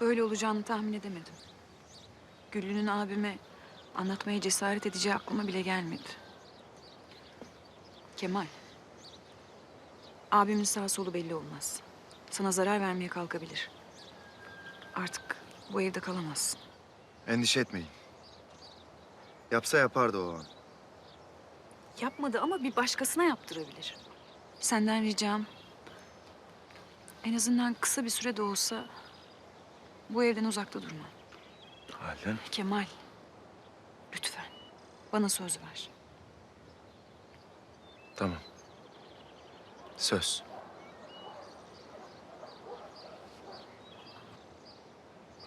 Böyle olacağını tahmin edemedim. Güllü'nün abime anlatmaya cesaret edeceği aklıma bile gelmedi. Kemal. Abimin sağ solu belli olmaz. Sana zarar vermeye kalkabilir. Artık bu evde kalamazsın. Endişe etmeyin. Yapsa yapardı o an. Yapmadı ama bir başkasına yaptırabilir. Senden ricam en azından kısa bir süre de olsa bu evden uzakta durma. Halde? Kemal, lütfen bana söz ver. Tamam. Söz.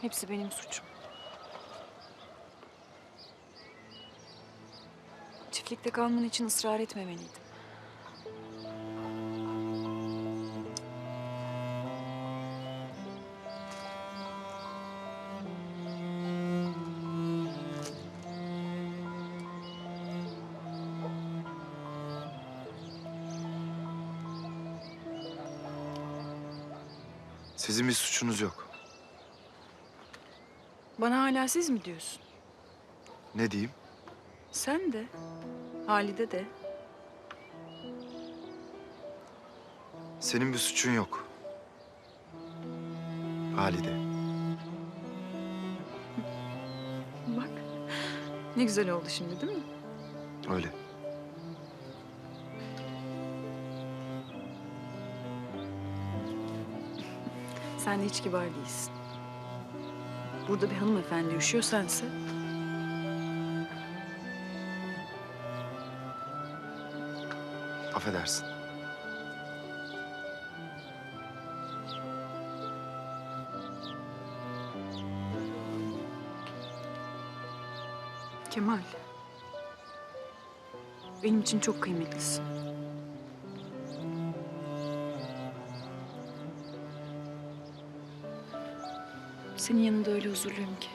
Hepsi benim suçum. Çiftlikte kalman için ısrar etmemeliydim. Sizin bir suçunuz yok. Bana hala siz mi diyorsun? Ne diyeyim? Sen de, Halide de. Senin bir suçun yok. Halide. Bak, ne güzel oldu şimdi değil mi? Öyle. Sen de hiç kibar değilsin. Burada bir hanımefendi üşüyor sense. Affedersin. Kemal. Benim için çok kıymetlisin. Senin yanında öyle huzurluyum ki.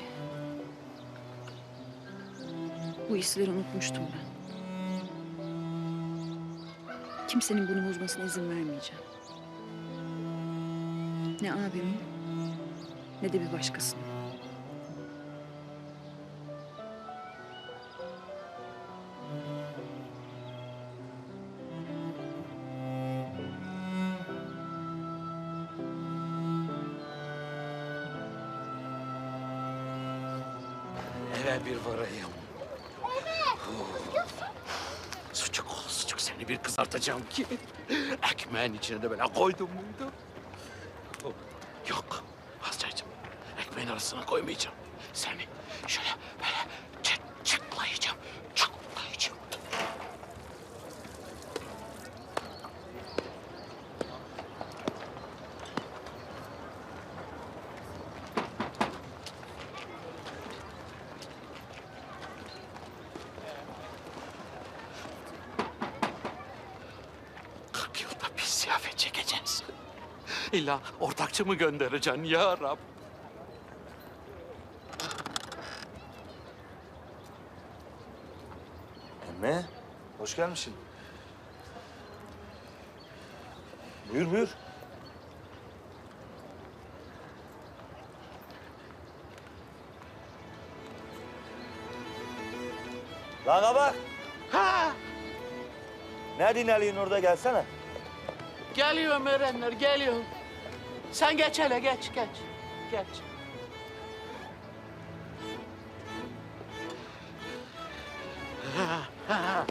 Bu hisleri unutmuştum ben. Kimsenin bunu bozmasına izin vermeyeceğim. Ne abimin ne de bir başkasının. Eve bir varayım. Sucuk ol sucuk seni bir kızartacağım ki. Ekmeğin içine de böyle koydum muydu? Yok Hasretciğim ekmeğin arasına koymayacağım. Seni şöyle ziyafet çekeceğiz. İlla ortakçı mı göndereceksin ya Rab? Emme, hoş gelmişsin. Buyur buyur. Lan kabak, Ha! ne dinleniyorsun orada gelsene. Geliyorum Erenler, geliyorum. Sen geç hele, geç, geç. Geç. Ha, ha, ha.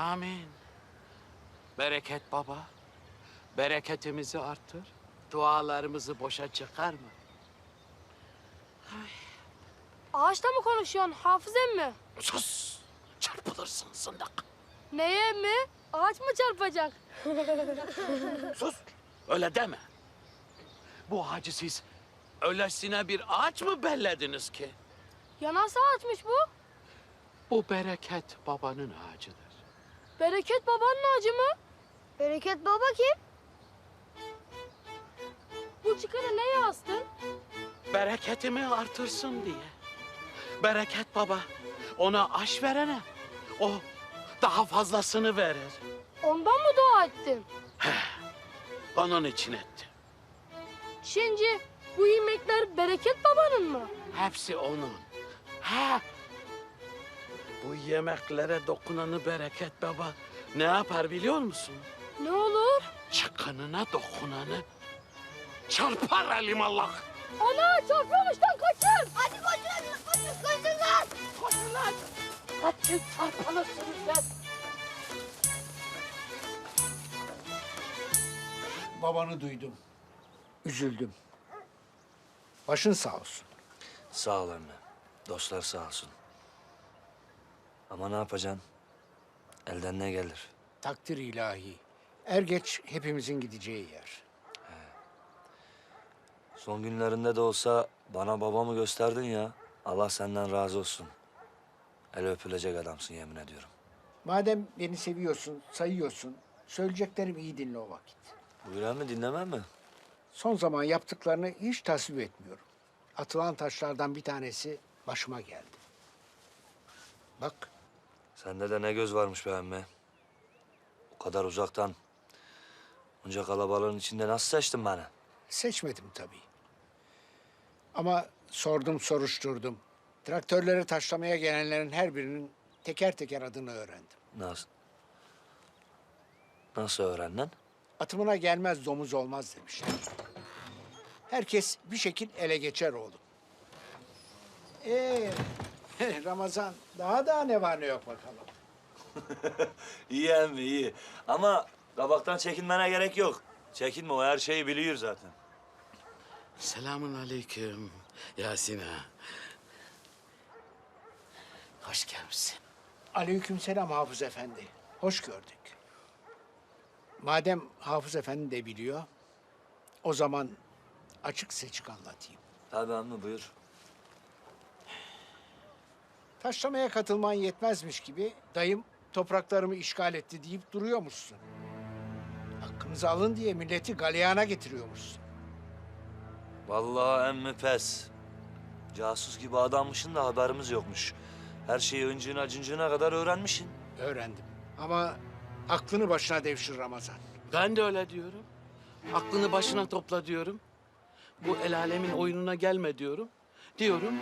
Amin. Bereket baba. Bereketimizi artır. Dualarımızı boşa çıkarma. Ağaçla mı konuşuyorsun Hafız emmi? Sus! Çarpılırsın zındık. Neye emmi? Ağaç mı çarpacak? Sus! Öyle deme. Bu ağacı siz öylesine bir ağaç mı bellediniz ki? Ya nasıl ağaçmış bu? Bu bereket babanın ağacıdır. Bereket babanın ağacı mı? Bereket baba kim? Bu çıkanı neye astın? Bereketimi artırsın diye. Bereket baba ona aş verene o daha fazlasını verir. Ondan mı dua ettin? Onun için ettim. Şimdi bu yemekler bereket babanın mı? Hepsi onun. Ha. Bu yemeklere dokunanı bereket baba ne yapar biliyor musun? Ne olur? Çıkınına dokunanı çarpar alimallah. Ana çarpıyormuştan kaçın! Hadi koşun! Koşun koşun lan! Koşun lan. Hadi çarpılırsınız lan. Babanı duydum. Üzüldüm. Başın sağ olsun. Sağ ol anne. Dostlar sağ olsun. Ama ne yapacaksın? Elden ne gelir? Takdir ilahi. Er geç hepimizin gideceği yer. Son günlerinde de olsa bana babamı gösterdin ya. Allah senden razı olsun. El öpülecek adamsın yemin ediyorum. Madem beni seviyorsun, sayıyorsun, söyleyeceklerimi iyi dinle o vakit. Buyuran mı dinlemem mi? Son zaman yaptıklarını hiç tasvip etmiyorum. Atılan taşlardan bir tanesi başıma geldi. Bak, Sende de ne göz varmış be emmi. O kadar uzaktan. Onca kalabalığın içinde nasıl seçtin beni? seçmedim tabii. Ama sordum, soruşturdum. Traktörleri taşlamaya gelenlerin her birinin teker teker adını öğrendim. Nasıl? Nasıl öğrendin? Atımına gelmez domuz olmaz demişler. Herkes bir şekil ele geçer oğlum. Ee, Ramazan daha da ne var ne yok bakalım. İyi emmi iyi. Ama kabaktan çekinmene gerek yok. Çekinme o her şeyi biliyor zaten. Selamun aleyküm Yasin ağa. Hoş gelmişsin. Aleykümselam Hafız Efendi. Hoş gördük. Madem Hafız Efendi de biliyor, o zaman açık seçik anlatayım. Tabii emmi buyur. Taşlamaya katılman yetmezmiş gibi dayım topraklarımı işgal etti deyip duruyormuşsun. Hakkınızı alın diye milleti galeyana getiriyormuşsun. Vallahi emmi pes. Casus gibi adammışsın da haberimiz yokmuş. Her şeyi öncüğüne acıncığına kadar öğrenmişsin. Öğrendim. Ama aklını başına devşir Ramazan. Ben de öyle diyorum. Aklını başına topla diyorum. Bu el alemin oyununa gelme diyorum. Diyorum.